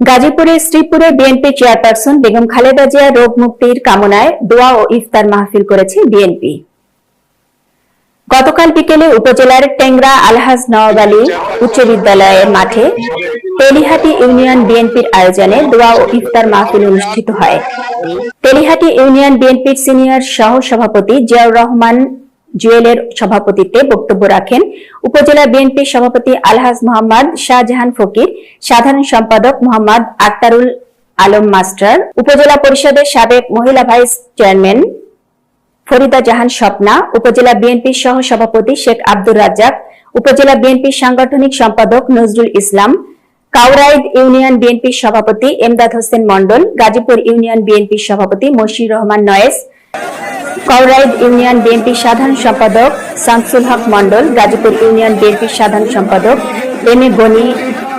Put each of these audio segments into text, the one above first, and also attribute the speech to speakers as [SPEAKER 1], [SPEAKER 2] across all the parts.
[SPEAKER 1] গাজীপুরে শ্রীপুরে BNP chairperson Begum Khaleda Zia রোগ মুক্তির কামনায় দোয়া ও ইফতার মাহফিল করেছে বিএনপি গতকাল বিকেলে উপজেলার টেংরা আলহাজ নওয়াব আলী উচ্চ বিদ্যালয়ের মাঠে তেলিহাটি ইউনিয়ন বিএনপির আয়োজনে দোয়া ও ইফতার মাহফিল অনুষ্ঠিত হয়। তেলিহাটি ইউনিয়ন বিএনপির সিনিয়র সহ সভাপতি জিয়াউর রহমান জুয়েলের সভাপতিত্বে বক্তব্য রাখেন উপজেলা বিএনপির সভাপতি আলহাজ মোহাম্মদ শাহজাহান ফকির, সাধারণ সম্পাদক মোহাম্মদ আক্তারুল আলম মাস্টার, উপজেলা পরিষদের সাবেক মহিলা ভাইস চেয়ারম্যান ফরিদা জাহান স্বপ্না, উপজেলা বিএনপির সহ সভাপতি শেখ আব্দুর রাজ্জাক, উপজেলা বিএনপির সাংগঠনিক সম্পাদক নজরুল ইসলাম, কাউরাইদ ইউনিয়ন বিএনপির সভাপতি এমদাদ হোসেন মন্ডল গাজীপুর ইউনিয়ন বিএনপির সভাপতি মশির রহমান নয়েস। কাউরাইদ ইউনিয়ন বিএনপির সাধারণ সম্পাদক শামসুল হক মন্ডল গাজীপুর ইউনিয়ন বিএনপির সাধারণ সম্পাদক এম এ গনি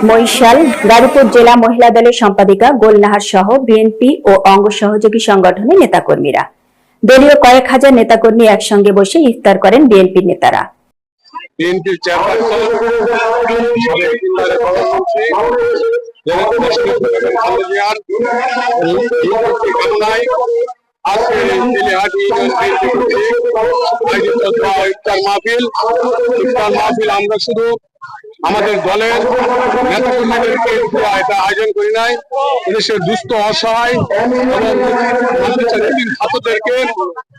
[SPEAKER 1] মৈশাল গাজীপুর জেলা মহিলা দলের সম্পাদিকা গোলনাহার সহ বিএনপি ও অঙ্গ সহযোগী সংগঠনের নেতাকর্মীরা। দলীয় কয়েক হাজার নেতাকর্মী একসঙ্গে বসে ইফতার করেন বিএনপির নেতারা।
[SPEAKER 2] বিএনপির ইফতার মাহফিল মাহফিল আমরা শুধু আমাদের দলের নেতা কর্মীদেরকে এটা আয়োজন করি নাই এদেশের দুস্থ অসহায়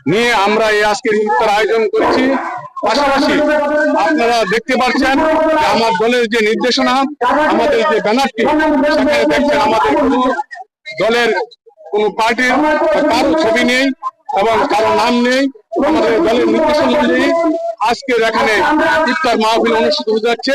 [SPEAKER 2] নিয়ে আমরা এই আজকের ইফতার আয়োজন করেছি পাশাপাশি আপনারা দেখতে পাচ্ছেন আমার দলের যে নির্দেশনা আমাদের যে ব্যানারটি আমাদের দলের কোন পার্টির কারও ছবি নেই এবং কারও নাম নেই, আমাদের দলের নির্দেশনা অনুযায়ী আজকের এখানে ইফতার মাহফিল অনুষ্ঠিত হয়ে যাচ্ছে।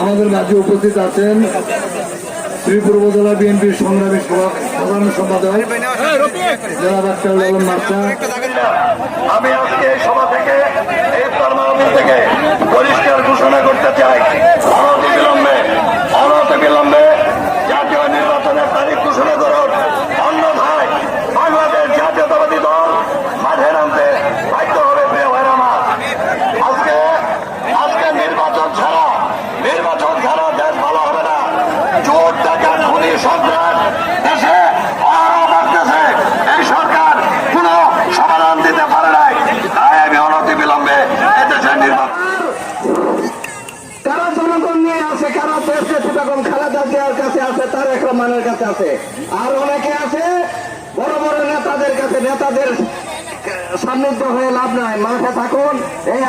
[SPEAKER 2] আমাদের মাঝে
[SPEAKER 3] উপস্থিত আছেন শ্রীপুর উপজেলা বিএনপির সংগ্রামী সাধারণ সম্পাদক জেলা ডাক্তার মাস্টার।
[SPEAKER 4] আমি আজকে এই সভা থেকে, এই থেকে সন্ত্রাস দেশে আরও বাড়তেছে। এই সরকার কোনো সমাধান দিতে পারে নাই। তাই আমি অনতি বিলম্বে এদেশের নির্বাচন
[SPEAKER 5] কারা জনগণ নিয়ে আছে কারা দেশে বেগম খালেদা জিয়ার কাছে আছে তারেক রহমানের কাছে আছে। আর অনেকে আছে বড় বড় নেতাদের কাছে নেতাদের সান্নিধ্য হয়ে লাভ নাই। মাঠে থাকুন এই